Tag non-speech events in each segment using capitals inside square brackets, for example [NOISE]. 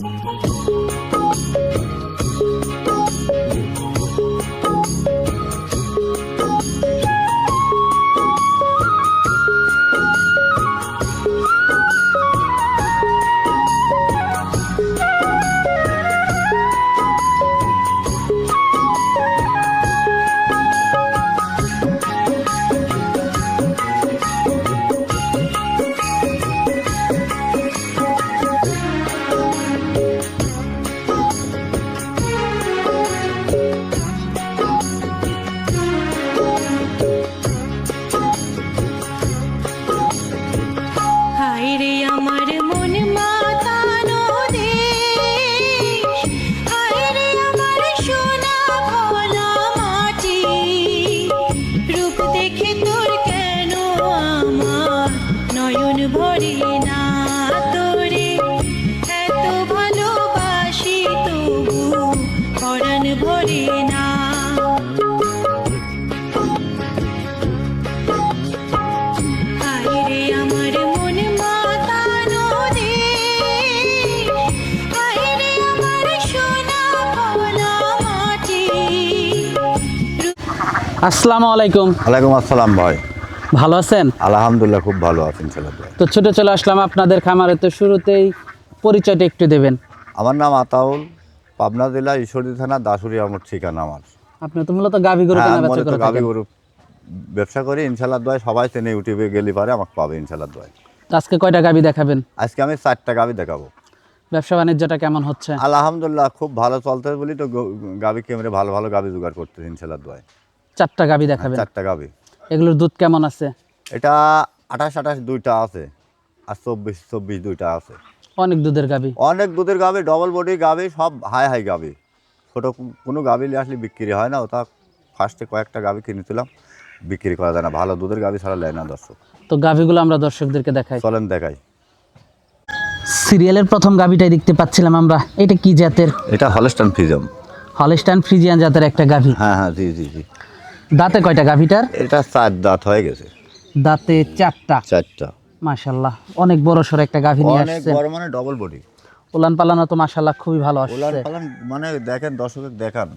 হায় আসসালামু আলাইকুম। ওয়ালাইকুম আসসালাম ভাই। ভালো আছেন? আলহামদুলিল্লাহ খুব ভালো আছেন ছেলে তো ছোট চলে আসলাম আপনাদের খামারে তো শুরুতেই পরিচয়টা একটু দেবেন। আমার নাম আতাউল পাবনা জেলা ঈশ্বরদী থানা দাসুরি আমার ঠিকানা আমার। আপনি তো মূলত গাভী গরু হ্যাঁ, করে গাভী গরু ব্যবসা করি দয় সবাই চেনে ইউটিউবে গেলে পারে আমাকে পাবে ইনশাল্লাহ দয় আজকে কয়টা গাভী দেখাবেন? আজকে আমি চারটা গাভী দেখাবো। ব্যবসা বাণিজ্যটা কেমন হচ্ছে? আলহামদুলিল্লাহ খুব ভালো চলতে বলি তো গাভী কেমরে ভালো ভালো গাভী জোগাড় করতে ইনশাল্লাহ দয় চারটা গাভী দেখাবেন। চারটা গাভী এগুলোর দুধ কেমন আছে? এটা আঠাশ আঠাশ দুইটা আছে আর চব্বিশ চব্বিশ দুইটা আছে। অনেক দুধের গাভী অনেক দুধের গাভী ডবল বডি গাভী সব হাই হাই গাভী ছোট কোনো গাভী নিয়ে আসলে বিক্রি হয় না ওটা ফার্স্টে কয়েকটা গাভী কিনেছিলাম বিক্রি করা যায় না। ভালো দুধের গাভী ছাড়া নেয় না দর্শক। তো গাভীগুলো আমরা দর্শকদেরকে দেখাই। চলেন দেখাই। সিরিয়ালের প্রথম গাভীটাই দেখতে পাচ্ছিলাম আমরা। এটা কি জাতের? এটা হলস্টান ফিজম হলস্টাইন ফ্রিজিয়ান জাতের একটা গাভী হ্যাঁ হ্যাঁ জি জি জি। দাঁতে কয়টা গাভীটার? এটা চার দাঁত হয়ে গেছে। দাঁতে চারটা। চারটা। মাশাল্লাহ অনেক বড় সড় একটা গাভী নিয়ে অনেক বড় মানে ডবল বডি উলান পালানো তো মাশাল্লাহ খুবই ভালো আসছে। উলান পালান মানে দেখেন দর্শকের দেখান।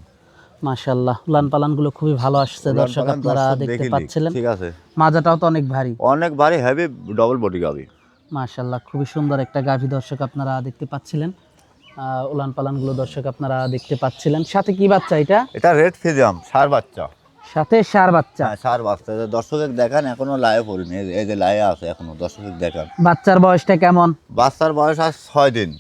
মাশাল্লাহ উলান পালানগুলো খুবই ভালো আসছে দর্শক আপনারা দেখতে দেখিলি। পাচ্ছিলেন। ঠিক আছে। মাজাটাও তো অনেক ভারী। অনেক ভারী হেভি ডবল বডি গাভী। মাশাল্লাহ খুবই সুন্দর একটা গাভী দর্শক আপনারা দেখতে পাচ্ছিলেন। আহ, উলান পালানগুলো দর্শক আপনারা দেখতে পাচ্ছিলেন। সাথে কি বাচ্চা এটা? এটা রেড ফিজাম সার বাচ্চা। সাথে সার বাচ্চা। হ্যাঁ সার বাচ্চা। দর্শকের দেখান এখনও লায়ে পড়িনি এই যে- এই লায়ে আছে এখনও দর্শকের দেখান। বাচ্চার বয়সটা কেমন? বাচ্চার বয়স আজ ছয় দিন।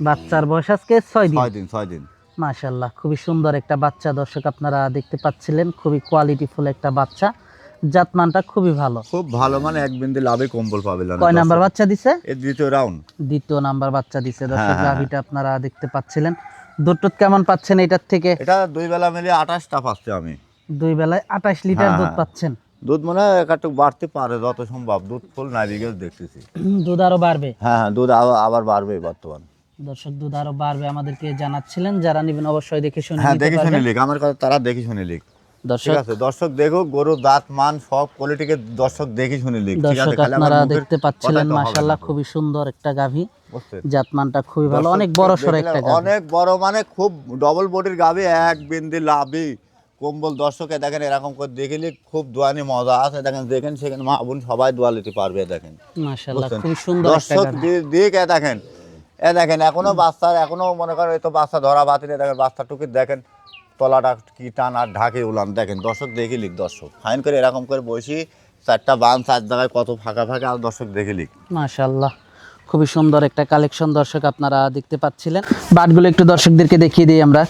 বাচ্চার বয়স আজকে ছয় দিন। ছয় দিন ছয় দিন। মাশাল্লাহ খুবই সুন্দর একটা বাচ্চা দর্শক আপনারা দেখতে পাচ্ছিলেন। খুবই কোয়ালিটিফুল একটা বাচ্চা। জাতমানটা খুবই ভালো। খুব ভালো মানে এক বিন্দু লাভে কম্বল পাবে না কয় নাম্বার বাচ্চা দিছে? এর দ্বিতীয় রাউন্ড দ্বিতীয় নাম্বার বাচ্চা দিছে দর্শক হ্যাঁ, হ্যাঁ, আপনারা দেখতে পাচ্ছিলেন। দুধ টুধ কেমন পাচ্ছেন এটার থেকে? এটা দুই বেলা মিলে আঠাশটা পাচ্ছি আমি। দুই বেলায় আঠাশ লিটার হ্যাঁ, দুধ হ্যাঁ। পাচ্ছেন। দুধ মনে হয় একটু বাড়তে পারে যত সম্ভব। দুধ ফুল নারিকেল দেখতেছি। [CLEARS THROAT] দুধ আরও বাড়বে। হ্যাঁ হ্যাঁ দুধ আবার বাড়বে বর্তমান। দর্শক দুধ আরও বাড়বে আমাদেরকে জানাচ্ছিলেন। যারা নেবেন অবশ্যই দেখে শুনে হ্যাঁ দেখে শুনে লিখ। আমার কথা তারা দেখে শুনে লিখ। দর্শক আছে দর্শক দেখো গরুর দাঁত মান সব কোয়ালিটিকে দর্শক দেখে শুনে লিখ। দর্শক আপনারা দেখতে পাচ্ছিলেন মাশাআল্লাহ খুবই সুন্দর একটা গাভী? জাতমানটা খুবই ভালো। অনেক বড় দেখলে একটা গাভী। অনেক বড় মানে খুব ডবল বডির গাবি এক বিন্দি লাভি। কম্বল দর্শকে দেখেন এরকম করে দেখিলে খুব দোয়ানি মজা আছে। দেখেন দেখেন সেখানে মা বোন সবাই দোয়া নিতে পারবে দেখেন। দর্শক দিক দেখেন এ দেখেন এখনও বাচ্চার এখনও মনে করেন তো বাচ্চা ধরা বাতিলে দেখেন বাচ্চা টুকি দেখেন তলাটা কি টান আর ঢাকে উলান। দেখেন দর্শক দেখি লিখ দর্শক। ফাইন করে এরকম করে বসি চারটা বান চার জায়গায় কত ফাঁকা ফাঁকা আর দর্শক দেখে লিখ। মাশাআল্লাহ খুবই সুন্দর একটা কালেকশন দর্শক আপনারা দেখতে পাচ্ছিলেন। বাটগুলো একটু দর্শকদেরকে দেখিয়ে দিই আমরা।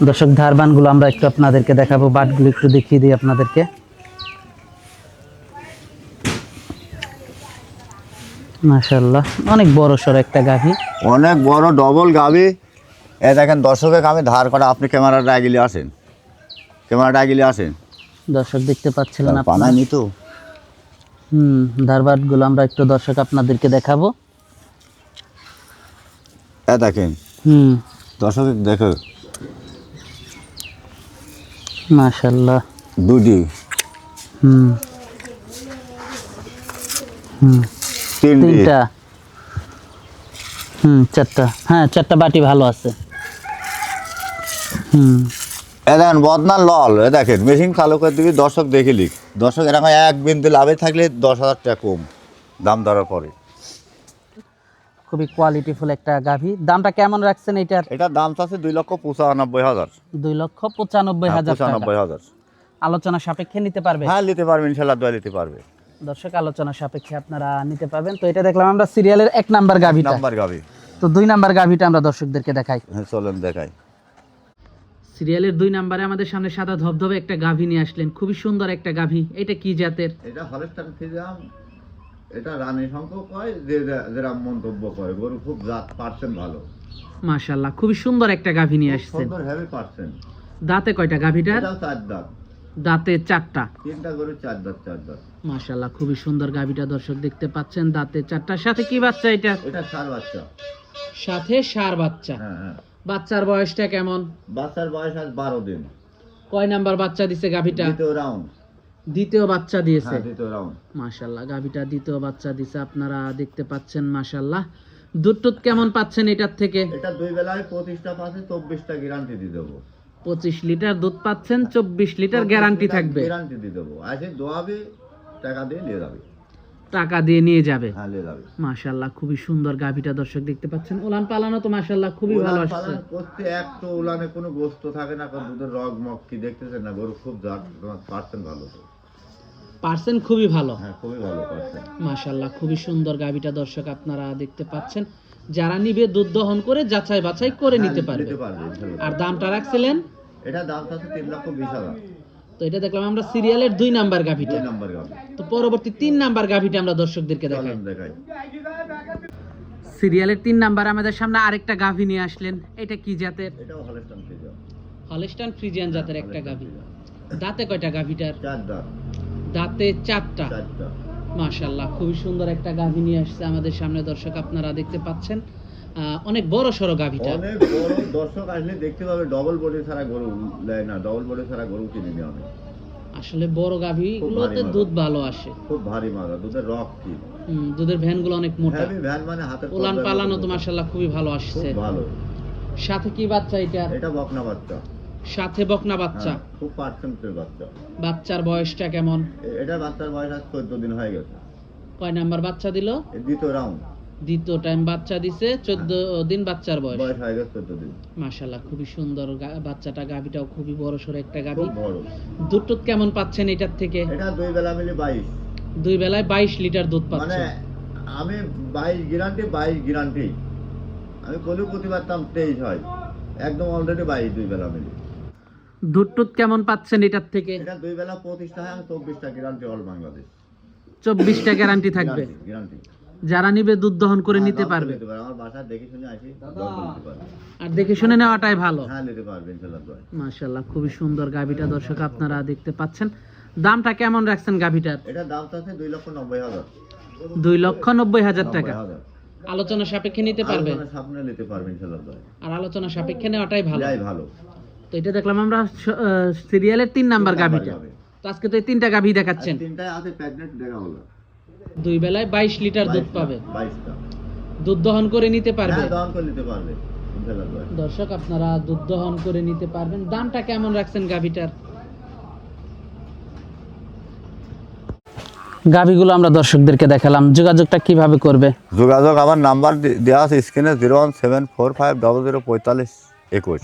দর্শক ধারবানগুলো আমরা একটু আপনাদেরকে দেখাবো বাটগুলো একটু দেখিয়ে দিই আপনাদেরকে। মাশাআল্লাহ অনেক বড় সড় একটা গাভী। অনেক বড় ডবল গাবি এ দেখেন দর্শকের আমি ধার করা আপনি ক্যামেরাটা আগিলে আসেন। ক্যামেরাটা আগিলে আসেন। দর্শক দেখতে পাচ্ছিলেন পানায় তো হুম ধারবাটগুলো আমরা একটু দর্শক আপনাদেরকে দেখাবো। এ দেখেন। হুম। দর্শক দেখো। মাশাআল্লাহ। দুটি। হুম। হুম। তিনটি। হুম চারটা। হ্যাঁ চারটা বাটি ভালো আছে। হুম। এ দেখেন বদনার লল এ দেখেন মেশিন চালু করে দিবি দর্শক দেখিলি দর্শক এরকম এক বিন্দু লাভে থাকলে দশ হাজার টাকা কম দাম ধরার পরে। খুবই কোয়ালিটিফুল একটা গাভী। দামটা কেমন রাখছেন এটার? এটার দাম চাচ্ছে দুই লক্ষ পঁচানব্বই হাজার। দুই লক্ষ পঁচানব্বই হ্যাঁ, হাজার পঁচানব্বই হাজার। আলোচনা সাপেক্ষে নিতে পারবে? হ্যাঁ নিতে পারবে ইনশাল্লাহ দোয়া নিতে পারবে। দর্শক আলোচনা সাপেক্ষে আপনারা নিতে পারবেন। তো এটা দেখলাম আমরা সিরিয়ালের এক নাম্বার গাভীটা। নাম্বার গাবি তো দুই নাম্বার গাভীটা আমরা দর্শকদেরকে দেখাই। হ্যাঁ চলেন দেখাই। সিরিয়ালের দুই নাম্বারে আমাদের সামনে সাদা ধবধবে একটা গাভী নিয়ে আসলেন। খুবই সুন্দর একটা গাভী। এটা কি জাতের? এটা হলেস্টান ফিজাম এটা রানী সংখ্যক কয় যে যেরাম মন্তব্য করে গরু খুব জাত পার্সেন্ট ভালো। মাশাল্লাহ খুবই সুন্দর একটা গাভী নিয়ে আসছেন। সুন্দর হেভি পার্সেন্ট। দাঁতে কয়টা গাভীটার? এটাও চার দাঁত। দাঁতে চারটা। তিনটা গরু চার দাঁত চার দাঁত। মাশাল্লাহ খুবই সুন্দর গাভীটা দর্শক দেখতে পাচ্ছেন দাঁতে চারটার সাথে কি বাচ্চা এটা? এটা সার বাচ্চা। সাথে সার বাচ্চা। হ্যাঁ হ্যাঁ। বাচ্চার বয়সটা কেমন? বাচ্চার বয়স আজ বারো দিন। কয় নাম্বার বাচ্চা দিছে গাভীটা? দ্বিতীয় রাউন্ড দ্বিতীয় বাচ্চা দিয়েছে। হ্যাঁ দ্বিতীয় রাউন্ড মাশাল্লাহ গাভীটা দ্বিতীয় বাচ্চা দিছে আপনারা দেখতে পাচ্ছেন মাশাল্লাহ দুধ টুধ কেমন পাচ্ছেন এটার থেকে? এটা দুই বেলায় পঁচিশটা পাশে চব্বিশটা গ্যারান্টি দিয়ে দেবো। পঁচিশ লিটার দুধ পাচ্ছেন চব্বিশ লিটার গ্যারান্টি থাকবে। গ্যারান্টি দিয়ে দেবো। আসে দোয়াবে টাকা দিয়ে নিয়ে যাবে। টাকা দিয়ে নিয়ে যাবে। হ্যাঁ নিয়ে যাবে। মাশাল্লাহ খুবই সুন্দর গাভীটা দর্শক দেখতে পাচ্ছেন। ওলান পালানো তো মাশাল্লাহ খুবই ভালো আসছে। পালান করতে একটু উলানে কোনো গোস্ত থাকে না দুধের রগ মগ কি দেখতেছেন না? গরু খুব পার্সেন্ট ভালো তো পার্সেন্ট খুবই ভালো। হ্যাঁ খুবই ভালো পার্সেন্ট মাশাল্লাহ খুবই সুন্দর গাভীটা দর্শক আপনারা দেখতে পাচ্ছেন। যারা নিবে দুধ দহন করে যাচাই বাছাই করে নিতে পারবে। নিতে পারবে। আর দামটা রাখছিলেন? এটা দাম আছে তিন লক্ষ বিশ হাজার। তো এটা দেখলাম আমরা সিরিয়ালের দুই নাম্বার গাভীটা। দুই নম্বর গাবি তো পরবর্তী তিন নাম্বার গাভীটা আমরা দর্শকদেরকে দেখাই। সিরিয়ালের তিন নাম্বার আমাদের সামনে আরেকটা গাভী নিয়ে আসলেন। এটা কি জাতের? ফিজার হলস্টান ফ্রিজিয়ান জাতের একটা গাভী। দাঁতে কয়টা গাভীটার? চার দাঁত। দাঁতে চারটা। মাশাল্লাহ খুবই সুন্দর একটা গাভী নিয়ে আসছে আমাদের সামনে দর্শক আপনারা দেখতে পাচ্ছেন। অনেক বড় সড়ো গাভীটা। অনেক বড় দর্শক আসলে দেখতে পাবে ডবল বডি ছাড়া গরু নেয় না ডবল বডি ছাড়া গরু কিনে নেওয়া অনেক। আসলে বড় গাভীগুলোতে। দুধ ভালো আসে। খুব ভারী মাজা দুধের রক কি। দুধের ভ্যানগুলো অনেক মোটা। ভ্যান মানে হাতের উলান পালানো তো। মাশাল্লাহ খুবই ভালো আসছে। ভালো। সাথে কি বাচ্চা এটার এটা বকনা বাচ্চা। সাথে বকনা বাচ্চা। হ্যাঁ, খুব পার্সেন্টের বাচ্চা। বাচ্চার বয়সটা কেমন? এটা বাচ্চার বয়স আজ চোদ্দ দিন হয়ে গেছে। কয় নাম্বার বাচ্চা দিল? দ্বিতীয় রাউন্ড। দ্বিতীয় টাইম বাচ্চা দিছে চোদ্দ দিন বাচ্চার বয়স। বয়স হয়ে গেছে চোদ্দ দিন। মাশাল্লাহ খুবই সুন্দর বাচ্চাটা গাভিটাও খুবই বড় সড়ো একটা গাভি। দুধ কেমন পাচ্ছেন এটার থেকে? এটা দুই বেলা মিলে বাইশ। দুই বেলায় বাইশ লিটার দুধ মানে আমি বাইশ গ্যারান্টি বাইশ গ্যারান্টি আমি কলিও প্রতি পারতাম তেইশ হয়। একদম অলরেডি বাইশ দুই বেলা মিলে। দুধ টুধ কেমন পাচ্ছেন এটার থেকে? এটা দুই বেলা পঁচিশটা হয় চব্বিশটা গ্যারান্টি অল বাংলাদেশ চব্বিশটা গ্যারান্টি থাকবে? গ্যারান্টি যারা নিবে দুধ দহন করে নিতে পারবে। আমার বাসা দেখে শুনে আসি দর করে নিতে পারবে। আর দেখে শুনে নেওয়াটাই ভালো। হ্যাঁ নিতে পারবে ইনশাল্লাহ দোয়া। খুবই সুন্দর গাভিটা দর্শক আপনারা দেখতে পাচ্ছেন। দামটা কেমন রাখছেন গাভিটার? এটা দাম আছে দুই লক্ষ নব্বই হাজার। দুই লক্ষ নব্বই হাজার টাকা। আলোচনা সাপেক্ষে নিতে পারবে? আর আলোচনা সাপেক্ষে নেওয়াটাই ভালো। যাই ভালো। তো এটা দেখলাম আমরা সিরিয়ালের তিন নাম্বার গাভিটা। গাভী। তো আজকে তো এই তিনটা গাভি দেখাচ্ছেন। আছে দেখা হলো। দুই বেলায় বাইশ লিটার দুধ পাবে। দুধ দহন করে নিতে পারবে? হ্যাঁ দহন করে নিতে পারবে। দর্শক আপনারা দুধ দহন করে নিতে পারবেন। দামটা কেমন রাখছেন গাভিটার? গাভিগুলো আমরা দর্শকদেরকে দেখালাম। যোগাযোগটা কীভাবে করবে? যোগাযোগ আমার নাম্বার দেওয়া আছে স্ক্রিনে zero one seven four five double zero পঁয়তাল্লিশ একুশ।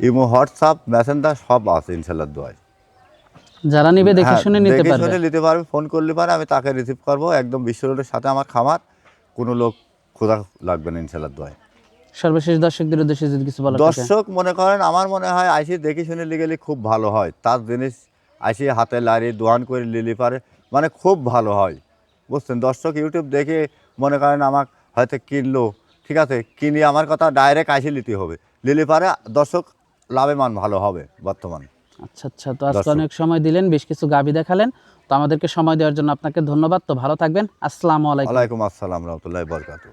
ইমো হোয়াটসঅ্যাপ মেসেঞ্জার সব আছে ইনশাল্লাহ দোয়ায়। যারা নিবে দেখে হ্যাঁ, শুনে নিতে পারবে। দেখে শুনে নিতে পারবে ফোন করলে পারে আমি তাকে রিসিভ করব। একদম বিশ্ব রোডের সাথে আমার খামার কোনো লোক খোঁজা লাগবে না ইনশাল্লাহ দোয়ায়। সর্বশেষ দর্শকদের উদ্দেশ্যে যদি কিছু থাকে। দর্শক মনে করেন আমার মনে হয় আইসি দেখে শুনে লিগেলি খুব ভালো হয়। তার জিনিস আইসি হাতে লারি দোয়ান করে লিলি পারে মানে খুব ভালো হয়। বুঝছেন? দর্শক ইউটিউব দেখে মনে করেন আমার হয়তো কিনলো ঠিক আছে? কিনে আমার কথা ডাইরেক্ট আইসি নিতে হবে। লিলি পারে দর্শক লাভবান ভালো হবে বর্তমান। আচ্ছা আচ্ছা তো আজকে অনেক সময় দিলেন বেশ কিছু গাবি দেখালেন তো আমাদেরকে সময় দেওয়ার জন্য আপনাকে ধন্যবাদ তো ভালো থাকবেন আসসালামু আলাইকুম। ওয়ালাইকুম আসসালাম রহমতুল্লাহ বরকাতু